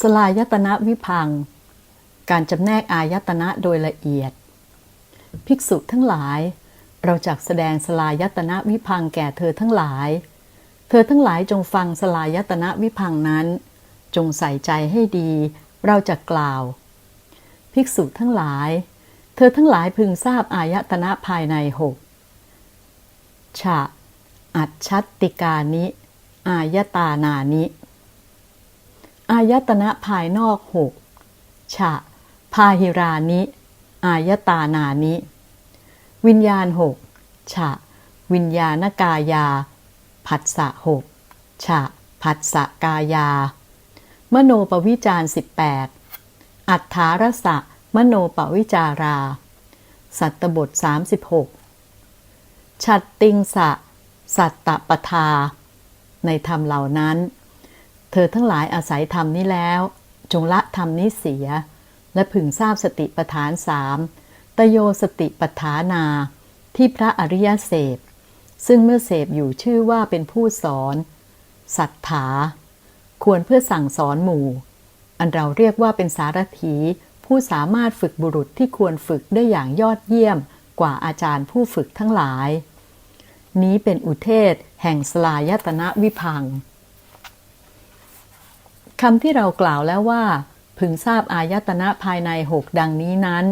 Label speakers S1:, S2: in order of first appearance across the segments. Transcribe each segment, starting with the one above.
S1: สลายตนะวิพัง การจำแนกอายตนะโดยละเอียด ภิกษุทั้งหลาย เราจักแสดงสลายตนะวิพังแก่เธอทั้งหลาย เธอทั้งหลายจงฟังสลายตนะวิพังนั้น จงใส่ใจให้ดี เราจะกล่าว ภิกษุทั้งหลาย เธอทั้งหลายพึงทราบอายตนะภายในหกฉะอัจชัตติกานิ อายตานานิ อายตนะภายนอกหกฉะ พาหิรานิ อายตานานิ วิญญาณหกฉะ วิญญาณกายา ผัสสะหกฉะ ผัสสะกายา มโนปวิจารสิบแปดอัฏฐารสะ มโนปวิจารา สัตตบทสามสิบหกฉัตติงสะ สัตตปทา ในธรรมเหล่านั้น เธอทั้งหลายอาศัยธรรมนี้แล้ว จงละธรรมนี้เสีย และพึงทราบสติปทานสามตโยสติปทานา ที่พระอริยเสพซึ่งเมื่อเสพอยู่ชื่อว่าเป็นผู้สอน สัทธาควรเพื่อสั่งสอนหมู่ อันเราเรียกว่าเป็นสารถีผู้สามารถฝึกบุรุษที่ควรฝึกได้อย่างยอดเยี่ยมกว่าอาจารย์ผู้ฝึกทั้งหลาย นี้เป็นอุเทศแห่งสลายตนะวิพัง คำที่เรากล่าวแล้วว่า พึงทราบอายตนะภายในหกดังนี้นั้น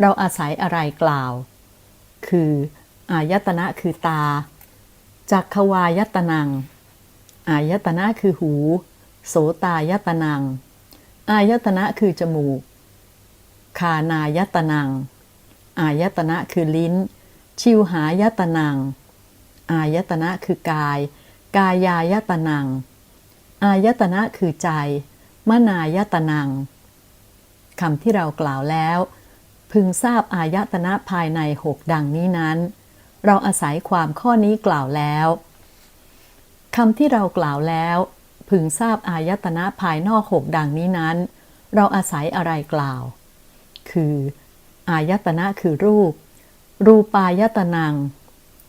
S1: เราอาศัยอะไรกล่าว คือ อายตนะคือตา จักขวายตนัง อายตนะคือหู โสตายตนัง อายตนะคือจมูก คานายตนัง อายตนะคือลิ้น ชิวหายตนัง อายตนะคือกาย กายายตนัง อายตนะคือใจ มนายตนังคำที่เรากล่าวแล้ว พึงทราบอายตนะภายในหกดังนี้นั้น เราอาศัยความข้อนี้กล่าวแล้วคำที่เรากล่าวแล้ว พึงทราบอายตนะภายนอกหกดังนี้นั้น เราอาศัยอะไรกล่าว คือ อายตนะคือรูป รูปายตนัง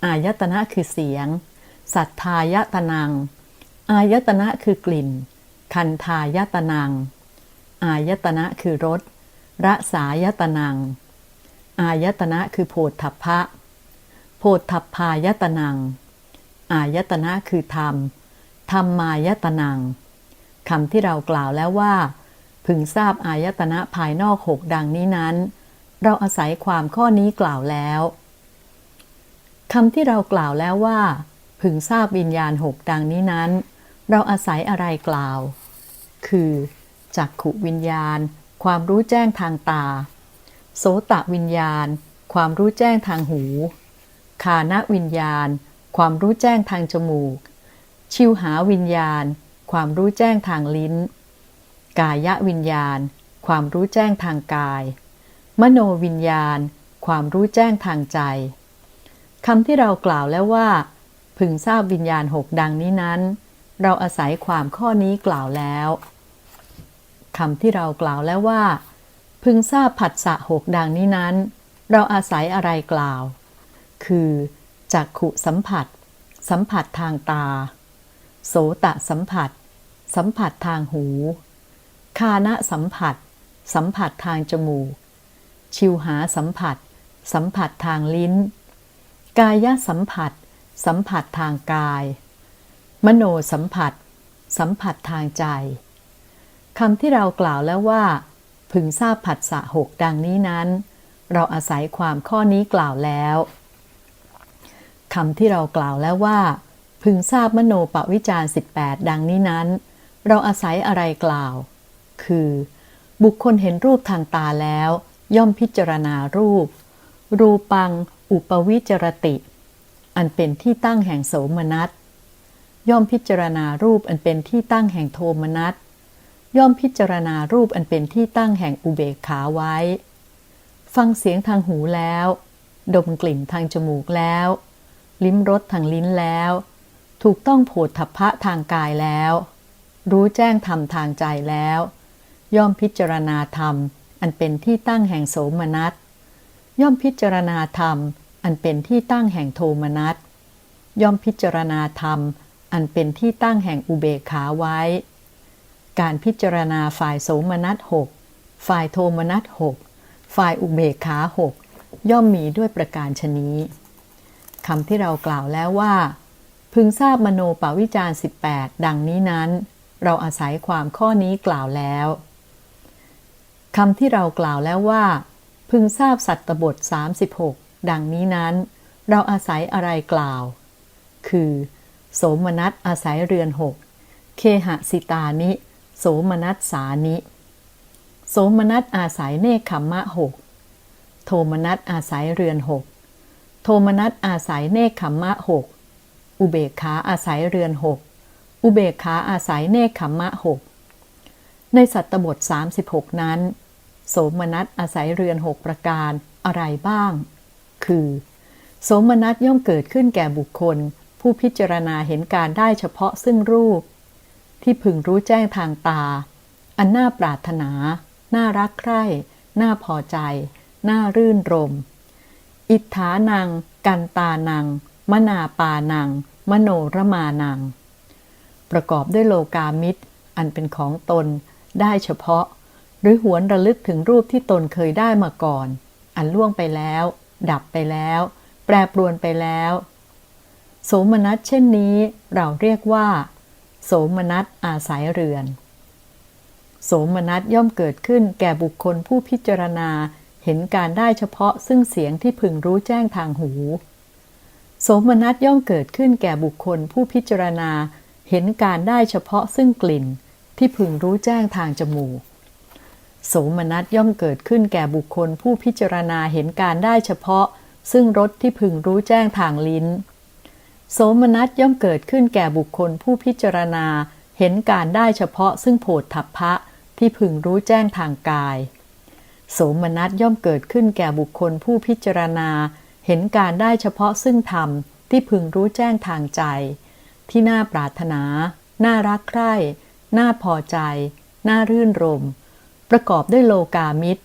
S1: อายตนะคือเสียง สัทธายตนัง อายตนะคือกลิ่น คันทายตนัง อายตนะคือรสรสายตนัง อายตนะคือโพธพะ โพธพายตนัง อายตนะคือธรรม ธรรมายตนังคำที่เรากล่าวแล้วว่า พึงทราบอายตนะภายนอกหกดังนี้นั้น เราอาศัยความข้อนี้กล่าวแล้วคำที่เรากล่าวแล้วว่า พึงทราบวิญญาณหกดังนี้นั้น เราอาศัยอะไรกล่าว คือจักขุวิญญาณ ความรู้แจ้งทางตา โสตวิญญาณ ความรู้แจ้งทางหู คานวิญญาณ ความรู้แจ้งทางจมูก ชิวหาวิญญาณ ความรู้แจ้งทางลิ้น กายวิญญาณ ความรู้แจ้งทางกาย มโนวิญญาณ ความรู้แจ้งทางใจคำที่เรากล่าวแล้วว่า พึงทราบวิญญาณหกดังนี้นั้น เราอาศัยความข้อนี้กล่าวแล้วคำที่เรากล่าวแล้วว่า พึงทราบผัสสะหกดังนี้นั้น เราอาศัยอะไรกล่าว คือจักขุสัมผัส สัมผัสทางตา โสตะสัมผัส สัมผัสทางหู คานะสัมผัส สัมผัสทางจมูก ชิวหาสัมผัส สัมผัสทางลิ้น กายสัมผัส สัมผัสทางกาย มโนสัมผัส สัมผัสทางใจคำที่เรากล่าวแล้วว่า พึงทราบผัสสะหกดังนี้นั้น เราอาศัยความข้อนี้กล่าวแล้วคำที่เรากล่าวแล้วว่า พึงทราบมโนปวิจารสิบแปดดังนี้นั้น เราอาศัยอะไรกล่าว คือ บุคคลเห็นรูปทางตาแล้ว ย่อมพิจารณารูป รูปัง อุปวิจรติ อันเป็นที่ตั้งแห่งโสมนัส ย่อมพิจารณารูปอันเป็นที่ตั้งแห่งโทมนัสย่อมพิจารณารูปอันเป็นที่ตั้งแห่งอุเบกขาไว้ ฟังเสียงทางหูแล้ว ดมกลิ่นทางจมูกแล้ว ลิ้มรสทางลิ้นแล้ว ถูกต้องโผฏฐัพพะทางกายแล้ว รู้แจ้งธรรมทางใจแล้ว ย่อมพิจารณาธรรม อันเป็นที่ตั้งแห่งโสมนัส ย่อมพิจารณาธรรม อันเป็นที่ตั้งแห่งโทมนัส ย่อมพิจารณาธรรม อันเป็นที่ตั้งแห่งอุเบกขาไว้ การพิจารณาฝ่ายโสมนัสหกฝ่ายโทมนัสหกฝ่ายอุเบกขาหกย่อมมีด้วยประการชนี้คำที่เรากล่าวแล้วว่า พึงทราบมโนปวิจาร18 ดังนี้นั้น เราอาศัยความข้อนี้กล่าวแล้วคำที่เรากล่าวแล้วว่า พึงทราบสัตตบท 36 ดังนี้นั้น เราอาศัยอะไรกล่าว คือ โสมนัสอาศัยเรือนหก เคหสิตานิ โสมนัสสานิ โสมนัสอาศัยเนคขมมะหก โทมนัสอาศัยเรือนหก โทมนัสอาศัยเนคขมมะหก อุเบกขาอาศัยเรือนหก อุเบกขาอาศัยเนคขมมะหก ในสัตตบท 36 นั้น โสมนัสอาศัยเรือนหกประการอะไรบ้าง คือ โสมนัสย่อมเกิดขึ้นแก่บุคคล ผู้พิจารณาเห็นการได้เฉพาะซึ่งรูป ที่พึงรู้แจ้งทางตา อันน่าปรารถนา น่ารักใคร่ น่าพอใจ น่ารื่นรม อิทธานัง กันตานัง มนาปานัง มโนรมานัง ประกอบด้วยโลกามิตร อันเป็นของตน ได้เฉพาะ หรือหวนระลึกถึงรูปที่ตนเคยได้มาก่อน อันล่วงไปแล้ว ดับไปแล้ว แปรปรวนไปแล้ว โสมนัสเช่นนี้เราเรียกว่า โสมนัสอาศัยเรือน โสมนัสย่อมเกิดขึ้นแก่บุคคลผู้พิจารณาเห็นการได้เฉพาะซึ่งเสียงที่พึงรู้แจ้งทางหู โสมนัสย่อมเกิดขึ้นแก่บุคคลผู้พิจารณาเห็นการได้เฉพาะซึ่งกลิ่นที่พึงรู้แจ้งทางจมูก โสมนัสย่อมเกิดขึ้นแก่บุคคลผู้พิจารณาเห็นการได้เฉพาะ ซึ่งรสที่พึงรู้แจ้งทางลิ้น โสมนัสย่อมเกิดขึ้นแก่บุคคลผู้พิจารณา เห็นการได้เฉพาะซึ่งโผฏฐัพพะที่พึงรู้แจ้งทางกาย โสมนัสย่อมเกิดขึ้นแก่บุคคลผู้พิจารณา เห็นการได้เฉพาะซึ่งธรรมที่พึงรู้แจ้งทางใจ ที่น่าปรารถนา น่ารักใคร่ น่าพอใจ น่ารื่นรม ประกอบด้วยโลกามิตร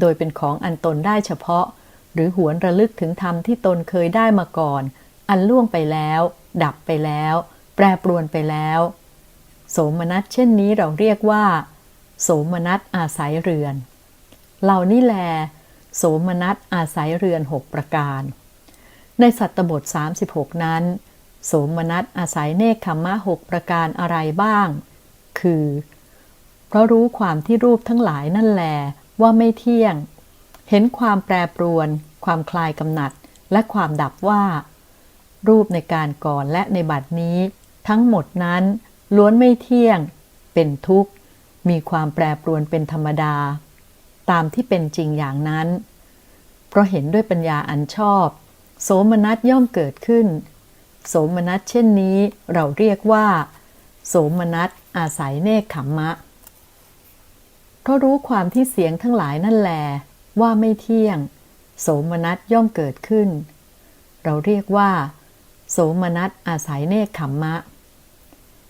S1: โดยเป็นของอันตนได้เฉพาะ หรือหวนระลึกถึงธรรมที่ตนเคยได้มาก่อน อันล่วงไปแล้ว ดับไปแล้ว แปรปรวนไปแล้ว โสมนัสเช่นนี้เราเรียกว่า โสมนัสอาศัยเรือน เหล่านี้แล โสมนัสอาศัยเรือนหกประการ ในสัตตบท 36 นั้น โสมนัสอาศัยเนคขมมะหกประการอะไรบ้าง คือ เพราะรู้ความที่รูปทั้งหลายนั่นแลว่าไม่เที่ยง เห็นความแปรปรวน ความคลายกำหนัด และความดับว่า รูปในการก่อนและในบัดนี้ ทั้งหมดนั้น ล้วนไม่เที่ยง เป็นทุกข์ มีความแปรปรวนเป็นธรรมดา ตามที่เป็นจริงอย่างนั้น เพราะเห็นด้วยปัญญาอันชอบ โสมนัสย่อมเกิดขึ้น โสมนัสเช่นนี้เราเรียกว่า โสมนัสอาศัยเนคขมมะเพราะรู้ความที่เสียงทั้งหลายนั่นแล ว่าไม่เที่ยง โสมนัสย่อมเกิดขึ้น เราเรียกว่า โสมนัสอาศัยเนคขมมะ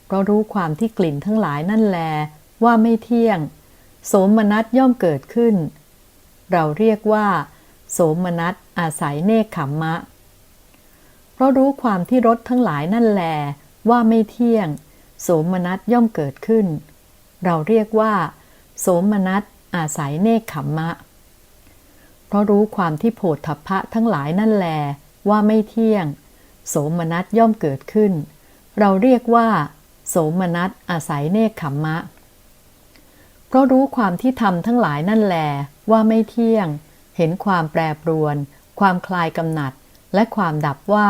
S1: เพราะรู้ความที่กลิ่นทั้งหลายนั่นแล ว่าไม่เที่ยง โสมนัสย่อมเกิดขึ้น เราเรียกว่า โสมนัสอาศัยเนคขมมะ เพราะรู้ความที่รสทั้งหลายนั่นแล ว่าไม่เที่ยง โสมนัสย่อมเกิดขึ้น เราเรียกว่า โสมนัสอาศัยเนคขมมะ เพราะรู้ความที่โผฏฐัพพะทั้งหลายนั่นแล ว่าไม่เที่ยง โสมนัสย่อมเกิดขึ้น เราเรียกว่า โสมนัสอาศัยเนคขมมะ เพราะรู้ความที่ทำทั้งหลายนั่นแลว่าไม่เที่ยง เห็นความแปรปรวน ความคลายกำหนัด และความดับว่า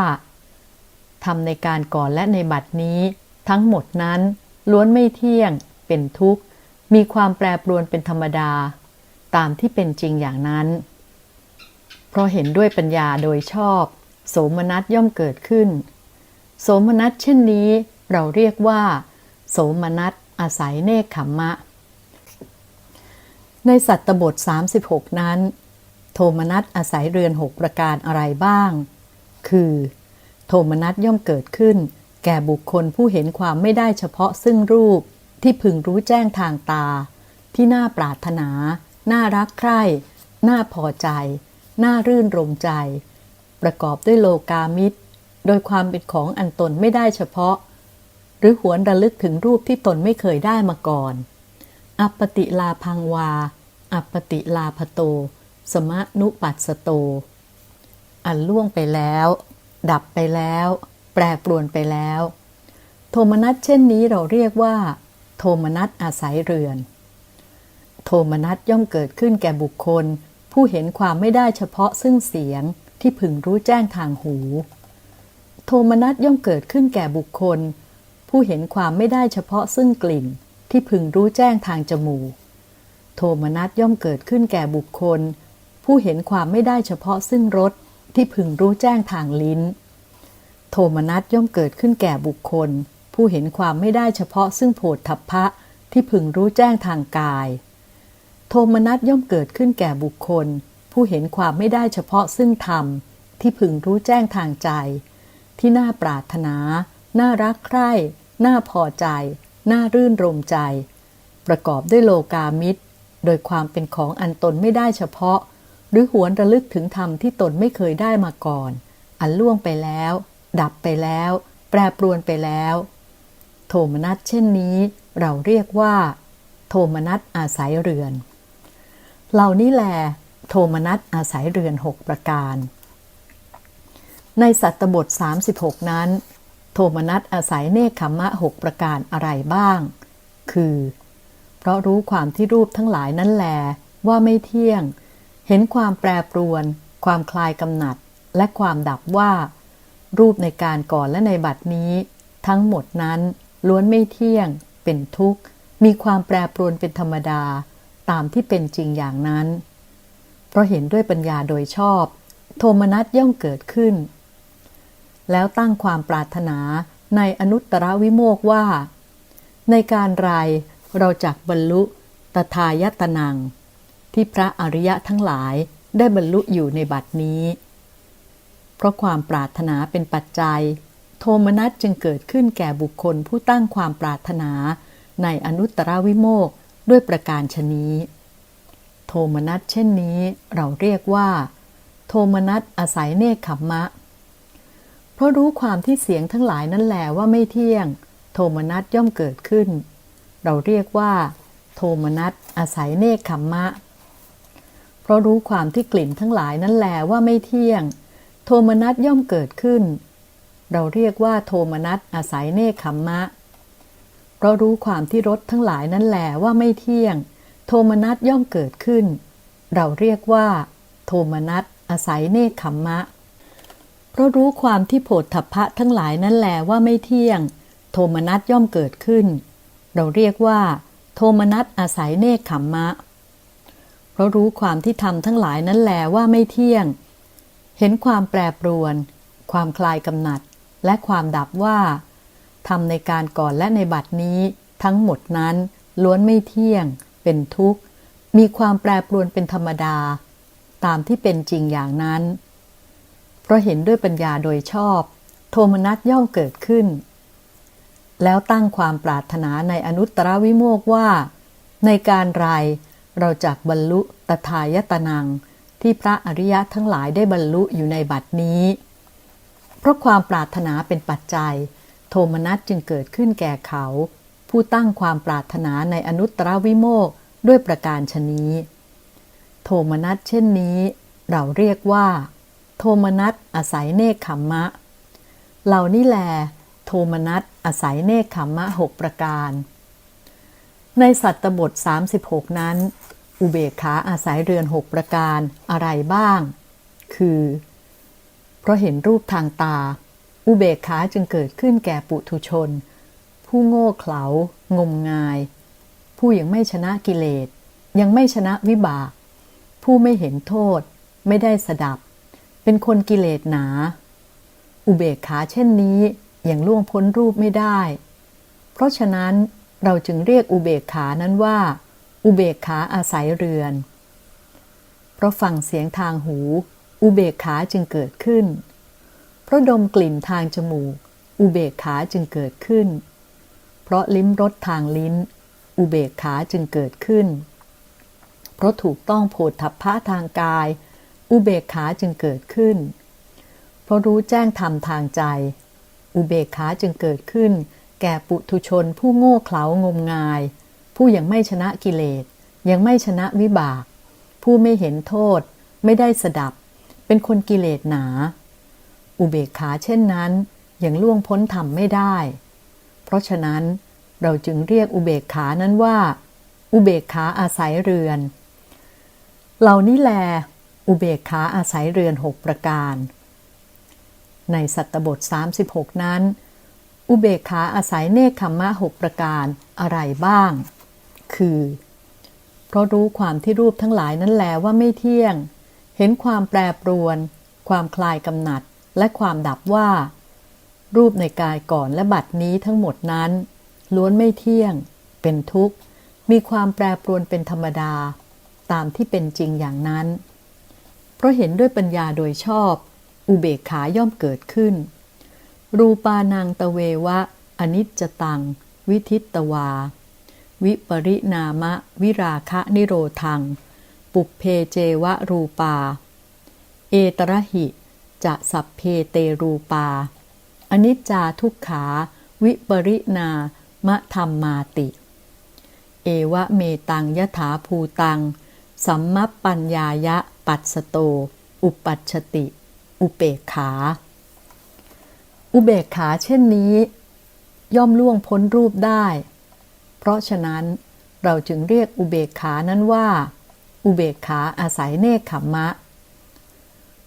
S1: ทำในการก่อนและในบัดนี้ ทั้งหมดนั้นล้วนไม่เที่ยง เป็นทุกข์ มีความแปรปรวนเป็นธรรมดา ตามที่เป็นจริงอย่างนั้น เพราะเห็นด้วยปัญญาโดยชอบ โสมนัสย่อมเกิดขึ้น โสมนัสเช่นนี้เราเรียกว่า โสมนัสอาศัยเนคขมมะ ในสัตตบท 36 นั้น โทมนัสอาศัยเรือนหกประการอะไรบ้าง คือ โทมนัสย่อมเกิดขึ้น แก่บุคคลผู้เห็นความไม่ได้เฉพาะซึ่งรูปที่พึงรู้แจ้งทางตา ที่น่าปรารถนา น่ารักใคร่ น่าพอใจ น่ารื่นรมใจ ประกอบด้วยโลกามิตร โดยความเป็นของอันตนไม่ได้เฉพาะ หรือหวนระลึกถึงรูปที่ตนไม่เคยได้มาก่อน อัปติลาพังวา อัปติลาภโต สมะนุปัสสโต อันล่วงไปแล้ว ดับไปแล้ว แปรปรวนไปแล้ว โทมนัสเช่นนี้เราเรียกว่า โทมนัสอาศัยเรือน โทมนัสย่อมเกิดขึ้นแก่บุคคล ผู้เห็นความไม่ได้เฉพาะซึ่งเสียง ที่พึงรู้แจ้งทางหู โทมนัสย่อมเกิดขึ้นแก่บุคคล ผู้เห็นความไม่ได้เฉพาะซึ่งกลิ่น ที่พึงรู้แจ้งทางจมูก โทมนัสย่อมเกิดขึ้นแก่บุคคล ผู้เห็นความไม่ได้เฉพาะซึ่งรสที่พึงรู้แจ้งทางลิ้น โทมนัสย่อมเกิดขึ้นแก่บุคคล ผู้เห็นความไม่ได้เฉพาะซึ่งโผฏฐัพพะที่พึงรู้แจ้งทางกาย โทมนัสย่อมเกิดขึ้นแก่บุคคล ผู้เห็นความไม่ได้เฉพาะซึ่งธรรม ที่พึงรู้แจ้งทางใจ ที่น่าปรารถนา น่ารักใคร่ น่าพอใจ น่ารื่นรมใจ ประกอบด้วยโลกามิตร โดยความเป็นของอันตนไม่ได้เฉพาะ หรือหวนระลึกถึงธรรมที่ตนไม่เคยได้มาก่อน อันล่วงไปแล้ว ดับไปแล้ว แปรปรวนไปแล้ว โทมนัสเช่นนี้ เราเรียกว่า โทมนัสอาศัยเรือน เหล่านี้แหล โทมนัสอาศัยเรือนหกประการ ในสัตตบท 36 นั้น โทมนัสอาศัยเนคขมมะหกประการอะไรบ้าง คือ เพราะรู้ความที่รูปทั้งหลายนั้นแล ว่าไม่เที่ยง เห็นความแปรปรวน ความคลายกำหนัด และความดับว่า รูปในการก่อนและในบัดนี้ ทั้งหมดนั้นล้วนไม่เที่ยง เป็นทุกข์ มีความแปรปรวนเป็นธรรมดา ตามที่เป็นจริงอย่างนั้น เพราะเห็นด้วยปัญญาโดยชอบ โทมนัสย่อมเกิดขึ้น แล้วตั้งความปรารถนาในอนุตตรวิโมกว่า ในการไรเราจักบรรลุตถายตนัง ที่พระอริยะทั้งหลายได้บรรลุอยู่ในบัดนี้ เพราะความปรารถนาเป็นปัจจัย โทมนัสจึงเกิดขึ้นแก่บุคคลผู้ตั้งความปรารถนาในอนุตตรวิโมกด้วยประการชนี้ โทมนัสเช่นนี้เราเรียกว่า โทมนัสอาศัยเนคขมมะ เพราะรู้ความที่เสียงทั้งหลายนั่นแหลว่าไม่เที่ยง โทมนัสย่อมเกิดขึ้น เราเรียกว่า โทมนัสอาศัยเนคขมมะ เพราะรู้ความที่กลิ่นทั้งหลายนั่นแหลว่าไม่เที่ยง โทมนัสย่อมเกิดขึ้น เราเรียกว่า โทมนัสอาศัยเนคขมมะ เพราะรู้ความที่รสทั้งหลายนั่นแหลว่าไม่เที่ยง โทมนัสย่อมเกิดขึ้น เราเรียกว่า โทมนัสอาศัยเนคขมมะ เพราะรู้ความที่โผฏฐัพพะทั้งหลายนั่นแหลว่าไม่เที่ยง โทมนัสย่อมเกิดขึ้น เราเรียกว่า โทมนัสอาศัยเนคขมมะ เพราะรู้ความที่ทำทั้งหลายนั่นแหลว่าไม่เที่ยง เห็นความแปรปรวน ความคลายกำหนัด และความดับว่าทำในการก่อนและในบัดนี้ ทั้งหมดนั้นล้วนไม่เที่ยง เป็นทุกข์ มีความแปรปรวนเป็นธรรมดา ตามที่เป็นจริงอย่างนั้น เพราะเห็นด้วยปัญญาโดยชอบ โทมนัสย่อมเกิดขึ้น แล้วตั้งความปรารถนาในอนุตตรวิโมกว่า ในการไรเราจักบรรลุตถายตนัง ที่พระอริยะทั้งหลายได้บรรลุอยู่ในบัดนี้ เพราะความปรารถนาเป็นปัจจัย โทมนัสจึงเกิดขึ้นแก่เขา ผู้ตั้งความปรารถนาในอนุตตรวิโมกด้วยประการชนี้ โทมนัสเช่นนี้ เราเรียกว่า โทมนัสอาศัยเนคขมมะ เหล่านี้แล โทมนัสอาศัยเนคขมมะหกประการ ในสัตตบท 36 นั้น อุเบกขาอาศัยเรือนหกประการอะไรบ้าง คือ เพราะเห็นรูปทางตา อุเบกขาจึงเกิดขึ้นแก่ปุถุชน ผู้โง่เขลางมงาย ผู้ยังไม่ชนะกิเลส ยังไม่ชนะวิบาก ผู้ไม่เห็นโทษ ไม่ได้สดับ เป็นคนกิเลสหนา อุเบกขาเช่นนี้ยังล่วงพ้นรูปไม่ได้ เพราะฉะนั้นเราจึงเรียกอุเบกขานั้นว่า อุเบกขาอาศัยเรือน เพราะฟังเสียงทางหู อุเบกขาจึงเกิดขึ้น เพราะดมกลิ่นทางจมูก อุเบกขาจึงเกิดขึ้น เพราะลิ้มรสทางลิ้น อุเบกขาจึงเกิดขึ้น เพราะถูกต้องโผฏฐัพพะทางกาย อุเบกขาจึงเกิดขึ้น เพราะรู้แจ้งธรรมทางใจ อุเบกขาจึงเกิดขึ้น แก่ปุถุชนผู้โง่เขลางมงายผผู้ยังไม่ชนะกิเลส ยังไม่ชนะวิบาก ผู้ไม่เห็นโทษ ไม่ได้สดับ เป็นคนกิเลสหนา อุเบกขาเช่นนั้นยังล่วงพ้นธรรมไม่ได้ เพราะฉะนั้นเราจึงเรียกอุเบกขานั้นว่า อุเบกขาอาศัยเรือน เหล่านี้แล อุเบกขาอาศัยเรือนหกประการ ในสัตตบท 36 นั้น อุเบกขาอาศัยเนคขมมะหกประการอะไรบ้าง คือ เพราะรู้ความที่รูปทั้งหลายนั้นแลว่าไม่เที่ยง เห็นความแปรปรวน ความคลายกำหนัด และความดับว่า รูปในกายก่อนและบัดนี้ทั้งหมดนั้น ล้วนไม่เที่ยง เป็นทุกข์ มีความแปรปรวนเป็นธรรมดา ตามที่เป็นจริงอย่างนั้น เพราะเห็นด้วยปัญญาโดยชอบ อุเบกขาย่อมเกิดขึ้น รูปานังตะเววะ อนิจจตัง วิทิตตวา วิปริณามะ วิราคะนิโรธัง ปุเพเจวะรูปา เอตระหิ จะสัพเพเตรูปา อนิจจาทุกขา วิปริณามะธรรมมาติ เอวะเมตังยถาภูตัง สัมมปัญญายะปัสโต อุปัชติ อุเปกขา อุเบกขาเช่นนี้ ย่อมล่วงพ้นรูปได้ เพราะฉะนั้นเราจึงเรียกอุเบกขานั้นว่า อุเบกขาอาศัยเนคขมมะ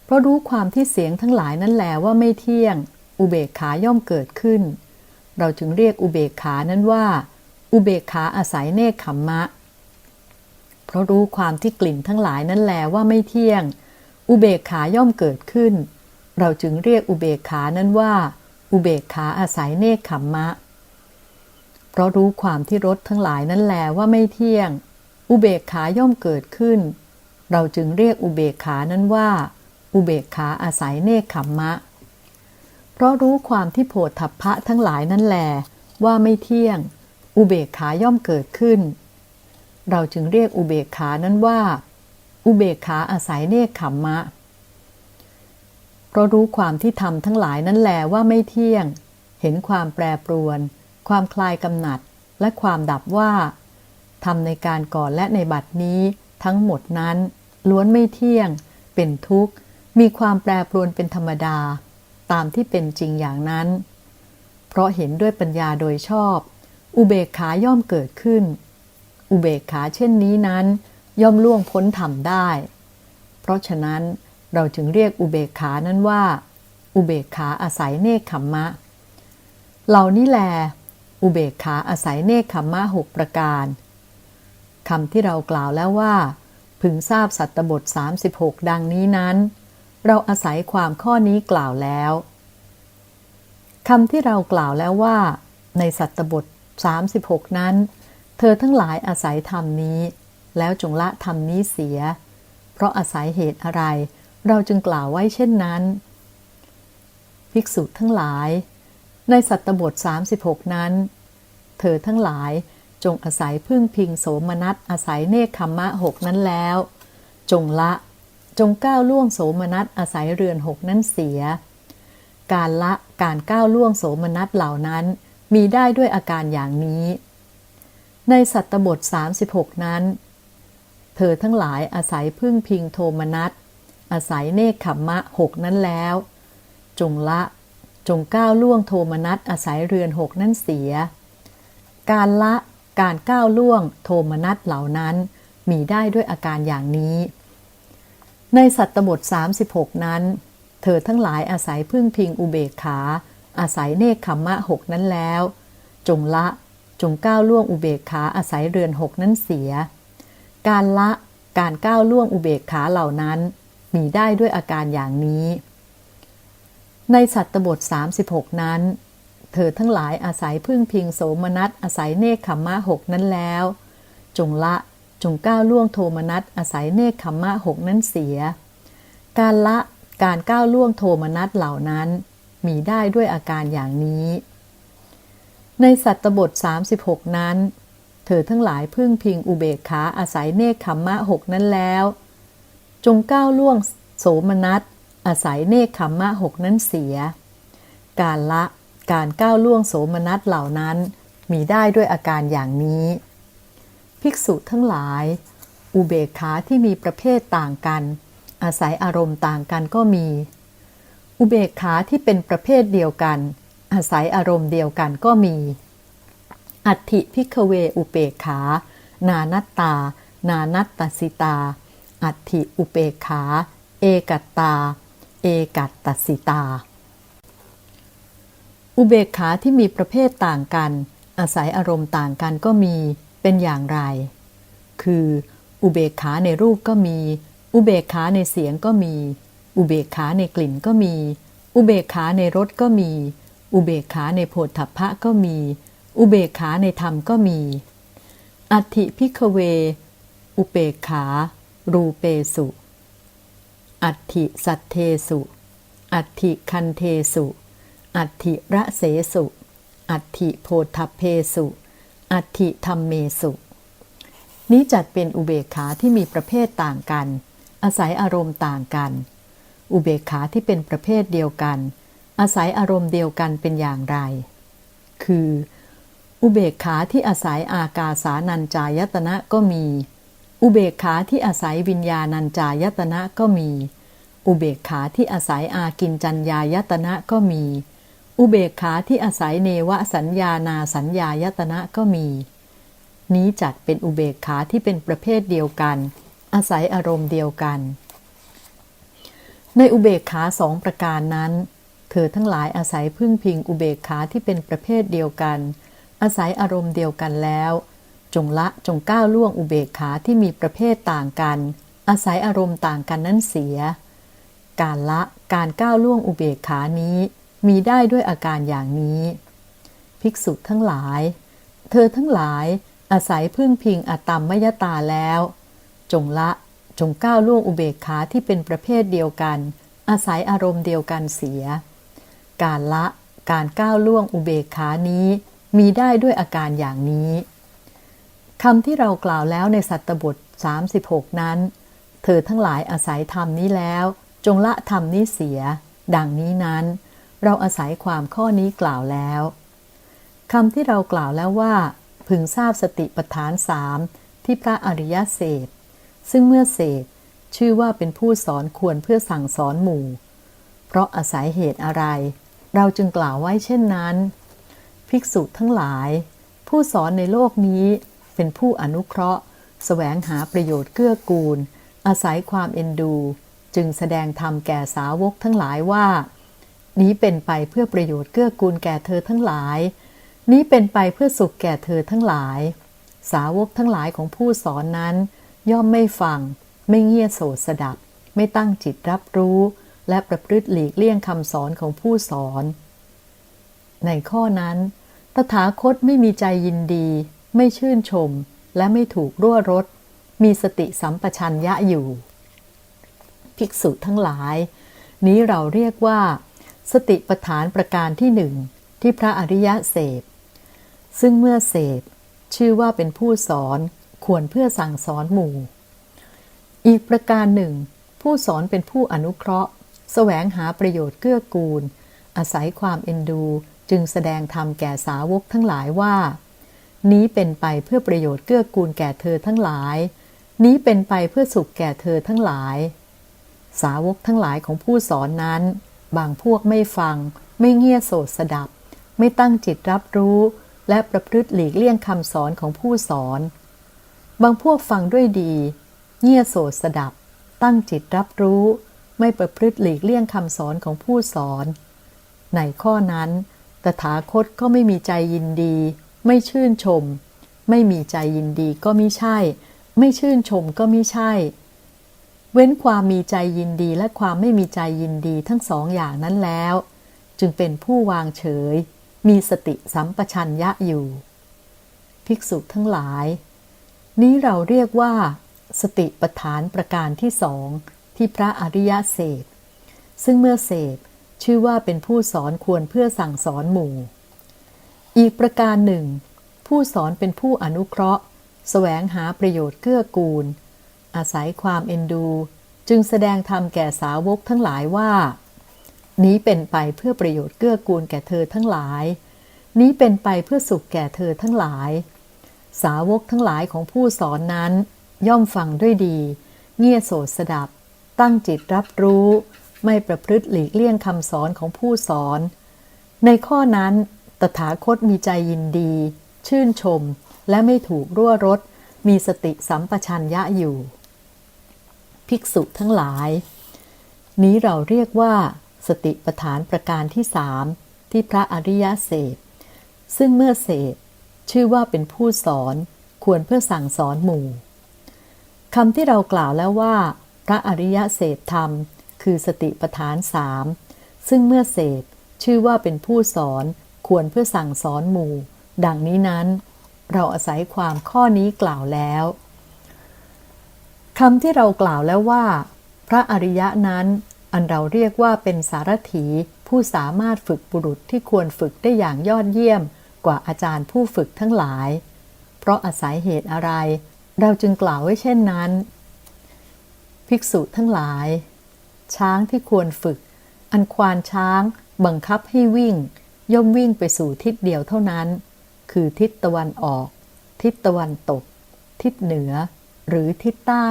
S1: เพราะรู้ความที่เสียงทั้งหลายนั้นแลว่าไม่เที่ยง อุเบกขาย่อมเกิดขึ้น เราจึงเรียกอุเบกขานั้นว่า อุเบกขาอาศัยเนคขมมะ เพราะรู้ความที่กลิ่นทั้งหลายนั้นแลว่าไม่เที่ยง อุเบกขาย่อมเกิดขึ้น เราจึงเรียกอุเบกขานั้นว่า อุเบกขาอาศัยเนคขมมะ เพราะรู้ความที่รสทั้งหลายนั้นแลว่าไม่เที่ยง อุเบกขาย่อมเกิดขึ้น เราจึงเรียกอุเบกขานั้นว่า อุเบกขาอาศัยเนคขมมะ เพราะรู้ความที่โผฏฐัพพะทั้งหลายนั้นแหลว่าไม่เที่ยง อุเบกขาย่อมเกิดขึ้น เราจึงเรียกอุเบกขานั้นว่า อุเบกขาอาศัยเนคขมมะ เพราะรู้ความที่ทำทั้งหลายนั้นแหลว่าไม่เที่ยง เห็นความแปรปรวน ความคลายกำหนัด และความดับว่าทำในการก่อนและในบัดนี้ทั้งหมดนั้น ล้วนไม่เที่ยง เป็นทุกข์ มีความแปรปรวนเป็นธรรมดา ตามที่เป็นจริงอย่างนั้น เพราะเห็นด้วยปัญญาโดยชอบ อุเบกขาย่อมเกิดขึ้น อุเบกขาเช่นนี้นั้น ย่อมล่วงพ้นธรรมได้ เพราะฉะนั้นเราจึงเรียกอุเบกขานั้นว่า อุเบกขาอาศัยเนคขมมะ เหล่านี้แล อุเบกขาอาศัยเนคขมมะหกประการคำที่เรากล่าวแล้วว่า พึงทราบสัตตบท 36 ดังนี้นั้น เราอาศัยความข้อนี้กล่าวแล้วคำที่เรากล่าวแล้วว่า ในสัตตบท 36 นั้น เธอทั้งหลายอาศัยธรรมนี้ แล้วจงละธรรมนี้เสีย เพราะอาศัยเหตุอะไร เราจึงกล่าวไว้เช่นนั้น ภิกษุทั้งหลาย ในสัตตบท 36 นั้น เธอทั้งหลายจงอาศัยพึ่งพิงโสมนัสอาศัยเนคขมมะหกนั้นแล้ว จงละ จงก้าวล่วงโสมนัสอาศัยเรือนหกนั้นเสีย การละการก้าวล่วงโสมนัสเหล่านั้นมีได้ด้วยอาการอย่างนี้ ในสัตตบท 36 นั้น เธอทั้งหลายอาศัยพึ่งพิงโทมนัสอาศัยเนคขมมะหกนั้นแล้ว จงละจงก้าวล่วงโทมนัสอาศัยเรือนหกนั้นเสีย การละการก้าวล่วงโทมนัสเหล่านั้นมีได้ด้วยอาการอย่างนี้ ในสัตตบท 36 นั้น เธอทั้งหลายอาศัยพึ่งพิงอุเบกขา อาศัยเนคขมมะหกนั้นแล้ว จงละจงก้าวล่วงอุเบกขาอาศัยเรือนหกนั้นเสีย การละการก้าวล่วงอุเบกขาเหล่านั้น มีได้ด้วยอาการอย่างนี้ ในสัตตบท 36 นั้น เธอทั้งหลายอาศัยพึ่งพิงโสมนัสอาศัยเนคขมมะหกนั้นแล้ว จงละ จงก้าวล่วงโทมนัสอาศัยเนคขมมะหกนั้นเสีย การละการก้าวล่วงโทมนัสเหล่านั้น มีได้ด้วยอาการอย่างนี้ ในสัตตบท 36 นั้น เธอทั้งหลายพึ่งพิงอุเบกขาอาศัยเนคขมมะหกนั้นแล้ว จงก้าวล่วงโสมนัสอาศัยเนคขมมะหกนั้นเสีย การละการก้าวล่วงโสมนัสเหล่านั้น มีได้ด้วยอาการอย่างนี้ ภิกษุทั้งหลาย อุเบกขาที่มีประเภทต่างกัน อาศัยอารมณ์ต่างกันก็มี อุเบกขาที่เป็นประเภทเดียวกัน อาศัยอารมณ์เดียวกันก็มี อัตถิพิกเวอุเบกขา นานัตตา นานัตตสิตา อัตถิอุเบกขา เอกัตตา เอกัตตสิตา อุเบกขาที่มีประเภทต่างกัน อาศัยอารมณ์ต่างกันก็มี เป็นอย่างไร คืออุเบกขาในรูปก็มี อุเบกขาในเสียงก็มี อุเบกขาในกลิ่นก็มี อุเบกขาในรสก็มี อุเบกขาในโผฏฐัพพะก็มี อุเบกขาในธรรมก็มี อัตถิพิกเว อุเบกขา รูเปสุ อัตถิสัตเทสุ อัตถิคันเทสุ อัตถิระเสสุ อัตถิโพธเพสุ อัติธรรมเมสุ นี้จัดเป็นอุเบกขาที่มีประเภทต่างกัน อาศัยอารมณ์ต่างกัน อุเบกขาที่เป็นประเภทเดียวกัน อาศัยอารมณ์เดียวกันเป็นอย่างไร คือ อุเบกขาที่อาศัยอากาสานัญจายตนะก็มี อุเบกขาที่อาศัยวิญญาณัญจายตนะก็มี อุเบกขาที่อาศัยอากินจัญญายตนะก็มี อุเบกขาที่อาศัยเนวสัญญานาสัญญายตนะก็มี นี้จัดเป็นอุเบกขาที่เป็นประเภทเดียวกัน อาศัยอารมณ์เดียวกัน ในอุเบกขาสองประการนั้น เธอทั้งหลายอาศัยพึ่งพิงอุเบกขาที่เป็นประเภทเดียวกัน อาศัยอารมณ์เดียวกันแล้ว จงละจงก้าวล่วงอุเบกขาที่มีประเภทต่างกัน อาศัยอารมณ์ต่างกันนั้นเสีย การละการก้าวล่วงอุเบกขานี้ มีได้ด้วยอาการอย่างนี้ ภิกษุทั้งหลาย เธอทั้งหลายอาศัยพึ่งพิงอตตมมยตาแล้ว จงละจงก้าวล่วงอุเบกขาที่เป็นประเภทเดียวกัน อาศัยอารมณ์เดียวกันเสีย การละการก้าวล่วงอุเบกขานี้มีได้ด้วยอาการอย่างนี้คำที่เรากล่าวแล้วในสัตตบท 36 นั้น เธอทั้งหลายอาศัยธรรมนี้แล้ว จงละธรรมนี้เสีย ดังนี้นั้น เราอาศัยความข้อนี้กล่าวแล้วคำที่เรากล่าวแล้วว่า พึงทราบสติปัฏฐานสามที่พระอริยเสพซึ่งเมื่อเสพชื่อว่าเป็นผู้สอนควรเพื่อสั่งสอนหมู่ เพราะอาศัยเหตุอะไร เราจึงกล่าวไว้เช่นนั้น ภิกษุทั้งหลาย ผู้สอนในโลกนี้เป็นผู้อนุเคราะห์ แสวงหาประโยชน์เกื้อกูล อาศัยความเอ็นดู จึงแสดงธรรมแก่สาวกทั้งหลายว่า นี้เป็นไปเพื่อประโยชน์เกื้อกูลแก่เธอทั้งหลาย นี้เป็นไปเพื่อสุขแก่เธอทั้งหลาย สาวกทั้งหลายของผู้สอนนั้น ย่อมไม่ฟัง ไม่เงี่ยโสดสดับ ไม่ตั้งจิตรับรู้ และประพฤติหลีกเลี่ยงคำสอนของผู้สอน ในข้อนั้น ตถาคตไม่มีใจยินดี ไม่ชื่นชม และไม่ถูกรั่วรถมีสติสัมปชัญญะอยู่ ภิกษุทั้งหลาย นี้เราเรียกว่า สติปฐานประการที่หนึ่งที่พระอริยะเสพ ซึ่งเมื่อเสพ ชื่อว่าเป็นผู้สอนควรเพื่อสั่งสอนหมู่ อีกประการหนึ่ง ผู้สอนเป็นผู้อนุเคราะห์ แสวงหาประโยชน์เกื้อกูล อาศัยความเอ็นดูจึงแสดงธรรมแก่สาวกทั้งหลายว่า นี้เป็นไปเพื่อประโยชน์เกื้อกูลแก่เธอทั้งหลาย นี้เป็นไปเพื่อสุขแก่เธอทั้งหลาย สาวกทั้งหลายของผู้สอนนั้น บางพวกไม่ฟัง ไม่เงี่ยโสดสดับ ไม่ตั้งจิตรับรู้ และประพฤติหลีกเลี่ยงคำสอนของผู้สอน บางพวกฟังด้วยดี เงี่ยโสดสดับ ตั้งจิตรับรู้ ไม่ประพฤติหลีกเลี่ยงคำสอนของผู้สอน ในข้อนั้น ตถาคตก็ไม่มีใจยินดี ไม่ชื่นชม ไม่มีใจยินดีก็ไม่ใช่ ไม่ชื่นชมก็ไม่ใช่ เว้นความมีใจยินดีและความไม่มีใจยินดีทั้งสองอย่างนั้นแล้ว จึงเป็นผู้วางเฉย มีสติสัมปชัญญะอยู่ ภิกษุทั้งหลาย นี้เราเรียกว่า สติปฐานประการที่สองที่พระอริยะเสพซึ่งเมื่อเสพชื่อว่าเป็นผู้สอนควรเพื่อสั่งสอนหมู่ อีกประการหนึ่ง ผู้สอนเป็นผู้อนุเคราะห์ แสวงหาประโยชน์เกื้อกูล อาศัยความเอ็นดู จึงแสดงธรรมแก่สาวกทั้งหลายว่า นี้เป็นไปเพื่อประโยชน์เกื้อกูลแก่เธอทั้งหลาย นี้เป็นไปเพื่อสุขแก่เธอทั้งหลาย สาวกทั้งหลายของผู้สอนนั้น ย่อมฟังด้วยดี เงี่ยโสดสดับ ตั้งจิตรับรู้ ไม่ประพฤติหลีกเลี่ยงคำสอนของผู้สอน ในข้อนั้นตถาคตมีใจยินดี ชื่นชม และไม่ถูกรั่วรถมีสติสัมปชัญญะอยู่ ภิกษุทั้งหลาย นี้เราเรียกว่า สติปฐานประการที่สามที่พระอริยเสพซึ่งเมื่อเสพชื่อว่าเป็นผู้สอนควรเพื่อสั่งสอนหมู่คำที่เรากล่าวแล้วว่า พระอริยเสพธรรม คือสติปฐานสามซึ่งเมื่อเสพชื่อว่าเป็นผู้สอนควรเพื่อสั่งสอนหมู่ ดังนี้นั้น เราอาศัยความข้อนี้กล่าวแล้ว คำที่เรากล่าวแล้วว่า พระอริยะนั้น อันเราเรียกว่าเป็นสารถีผู้สามารถฝึกบุรุษที่ควรฝึกได้อย่างยอดเยี่ยม กว่าอาจารย์ผู้ฝึกทั้งหลาย เพราะอาศัยเหตุอะไร เราจึงกล่าวไว้เช่นนั้น ภิกษุทั้งหลาย ช้างที่ควรฝึก อันควานช้างบังคับให้วิ่ง ย่อมวิ่งไปสู่ทิศเดียวเท่านั้น คือทิศตะวันออก ทิศตะวันตก ทิศเหนือ หรือทิศใต้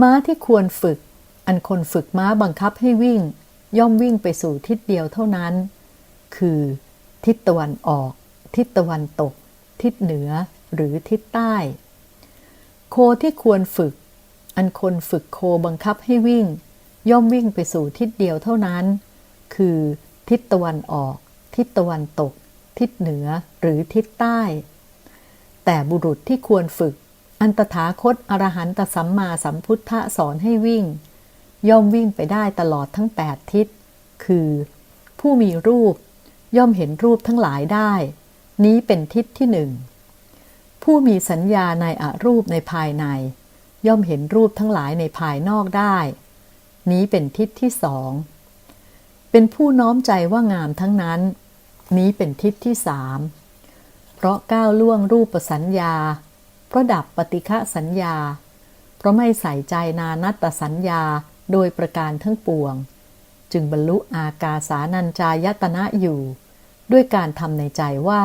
S1: ม้าที่ควรฝึก อันคนฝึกม้าบังคับให้วิ่ง ย่อมวิ่งไปสู่ทิศเดียวเท่านั้น คือ ทิศตะวันออก ทิศตะวันตก ทิศเหนือหรือทิศใต้ โคที่ควรฝึก อันคนฝึกโคบังคับให้วิ่ง ย่อมวิ่งไปสู่ทิศเดียวเท่านั้น คือ ทิศตะวันออก ทิศตะวันตก ทิศเหนือหรือทิศใต้ แต่บุรุษที่ควรฝึก อันตถาคตอรหันตสัมมาสัมพุทธะสอนให้วิ่ง ย่อมวิ่งไปได้ตลอดทั้งแปดทิศ คือ ผู้มีรูป ย่อมเห็นรูปทั้งหลายได้ นี้เป็นทิศที่หนึ่งผู้มีสัญญาในอรูปในภายใน ย่อมเห็นรูปทั้งหลายในภายนอกได้ นี้เป็นทิศที่สองเป็นผู้น้อมใจว่างามทั้งนั้น นี้เป็นทิศที่สามเพราะก้าวล่วงรูปสัญญา ราะดับปฏิฆะสัญญา เพราะไม่ใส่ใจนานัตตสัญญาโดยประการทั้งปวง จึงบรรลุอากาสานัญจายตนะอยู่ ด้วยการทำในใจว่า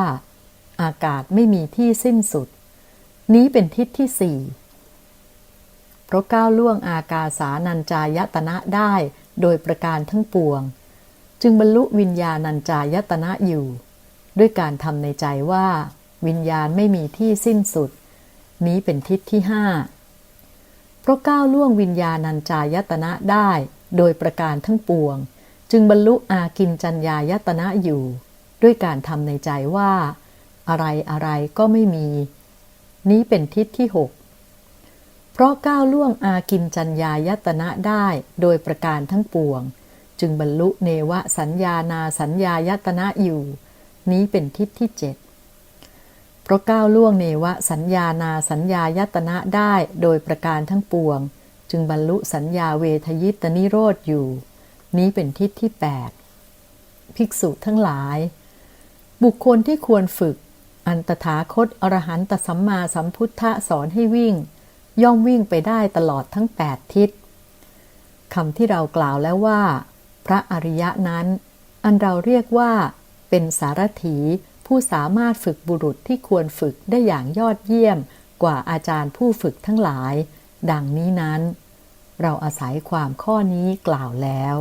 S1: อากาศไม่มีที่สิ้นสุด นี้เป็นทิศที่สี่เพราะก้าวล่วงอากาสานัญจายตนะได้โดยประการทั้งปวง จึงบรรลุวิญญาณัญจายตนะอยู่ ด้วยการทำในใจว่า วิญญาณไม่มีที่สิ้นสุด นี้เป็นทิศที่ห้าเพราะก้าวล่วงวิญญาณัญจายตนะได้โดยประการทั้งปวง จึงบรรลุอากินจัญญายตนะอยู่ ด้วยการทำในใจว่า อะไรอะไรก็ไม่มี นี้เป็นทิศที่หกเพราะก้าวล่วงอากินจัญญายตนะได้โดยประการทั้งปวง จึงบรรลุเนวสัญญานาสัญญายตนะอยู่ นี้เป็นทิศที่เจ็ด ราะก้าวล่วงเนวะสัญญานาสัญญายตนะได้โดยประการทั้งปวง จึงบรรลุสัญญาเวทยิตนิโรธอยู่ นี้เป็นทิศที่แปดภิกษุทั้งหลาย บุคคลที่ควรฝึก อันตถาคตอรหันตสัมมาสัมพุทธะสอนให้วิ่ง ย่อมวิ่งไปได้ตลอดทั้งแปดทิศคำที่เรากล่าวแล้วว่า พระอริยะนั้น อันเราเรียกว่าเป็นสารถี ผู้สามารถฝึกบุรุษที่ควรฝึกได้อย่างยอดเยี่ยมกว่าอาจารย์ผู้ฝึกทั้งหลาย ดังนี้นั้น เราอาศัยความข้อนี้กล่าวแล้ว